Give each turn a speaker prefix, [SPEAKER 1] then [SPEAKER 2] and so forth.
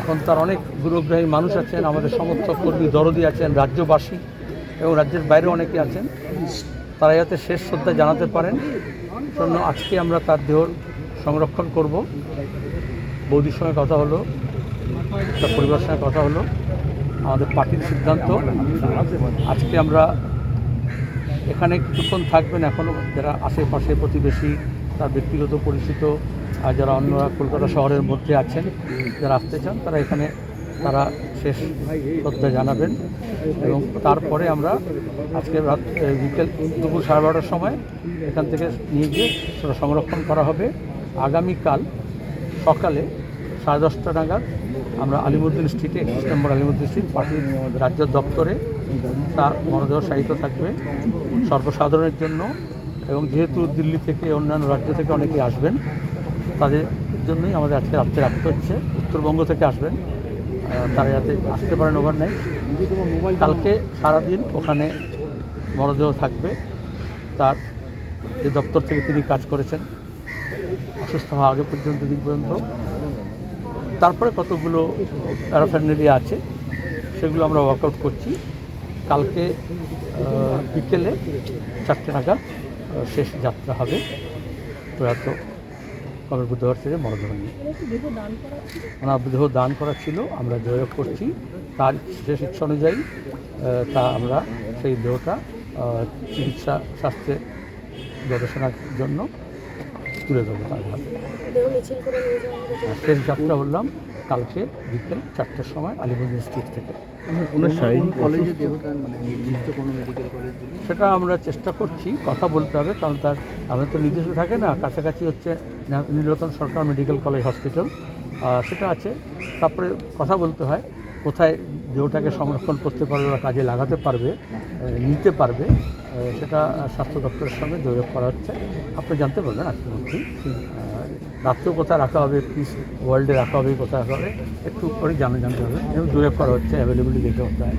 [SPEAKER 1] এখন তার অনেক গুরুগ্রাহী মানুষ আছেন, আমাদের সমর্থক কর্মী দরদি আছেন, রাজ্যবাসী এবং রাজ্যের বাইরে অনেকে আছেন। তারা যাতে শেষ শ্রদ্ধা জানাতে পারেন জন্য আজকে আমরা তার দেহ সংরক্ষণ করব। বৌদির সঙ্গে কথা হলো, তার পরিবারের সঙ্গে কথা হলো, আমাদের পার্টির সিদ্ধান্ত। আজকে আমরা এখানে কিছুক্ষণ থাকবেন এখনও যারা আশেপাশে প্রতিবেশী, তার ব্যক্তিগত পরিচিত আর যারা অন্যরা কলকাতা শহরের মধ্যে আছেন, যারা আসতে চান, তারা এখানে তারা শেষ শ্রদ্ধা জানাবেন এবং তারপরে আমরা আজকে রাত বিকেল দুপুর সাড়ে বারোটার সময় এখান থেকে নিয়ে গিয়ে সেটা সংরক্ষণ করা হবে। আগামীকাল সকালে সাড়ে দশটা নাগাদ আমরা আলিমুদ্দিন স্ট্রিটে একত্রিশ নম্বর আলিমুদ্দিন স্ট্রিট পার্টির রাজ্য দপ্তরে তার মরদেহ সাহিত্য থাকবে সর্বসাধারণের জন্য এবং যেহেতু দিল্লি থেকে অন্যান্য রাজ্য থেকে অনেকে আসবেন তাদের জন্যই আমাদের আজকে রাত্রে রাখতে হচ্ছে। উত্তরবঙ্গ থেকে আসবেন। তারা যাতে আসতে পারেন ওভার নাই কালকে সারাদিন ওখানে মরদেহ থাকবে। তার যে দপ্তর থেকে তিনি কাজ করেছেন। অসুস্থ হওয়া আগে পর্যন্ত দিন পর্যন্ত তারপরে কতগুলো প্যারাফ্যান্ডেরিয়া আছে, সেগুলো আমরা ওয়ার্কআউট করছি। কালকে বিকেলে চারটে নাগাদ শেষ যাত্রা হবে। প্রয়াত কবে বুধবার থেকে মরদেহ নিয়ে ওনার দেহ দান করা ছিল আমরা যোগাযোগ করছি। তার শেষ ইচ্ছা অনুযায়ী তা আমরা সেই দেহটা চিকিৎসা স্বাস্থ্যের গবেষণার জন্য তুলে দেবো তার হাতে। শেষ যাত্রা বললাম। কালকে বিকেল চারটের সময় আলিগঞ্জ স্ট্রিট থেকে।
[SPEAKER 2] মানে নির্দিষ্ট কোনো মেডিকেল কলেজ
[SPEAKER 1] সেটা আমরা চেষ্টা করছি কথা বলতে হবে কারণ তার আমাদের তো নির্দিষ্ট থাকে না কাছাকাছি হচ্ছে Nil- Nilratan Sarkar medical college hospital সেটা আছে। তারপরে কথা বলতে হয় কোথায় দেহটাকে সংরক্ষণ করতে পারবে বা কাজে লাগাতে পারবে নিতে পারবে। সেটা স্বাস্থ্য দপ্তরের সঙ্গে যোগাযোগ করা হচ্ছে। আপনি জানতে পারবেন আজকের মধ্যেই রাত্রেও কোথায় রাখা হবে পিস ওয়ার্ল্ডে রাখা হবে, কোথায় রাখা হবে, একটু করে জানা জানতে হবে। এবং যোগাযোগ করা হচ্ছে অ্যাভেলেবিলিটি দেখে হয়।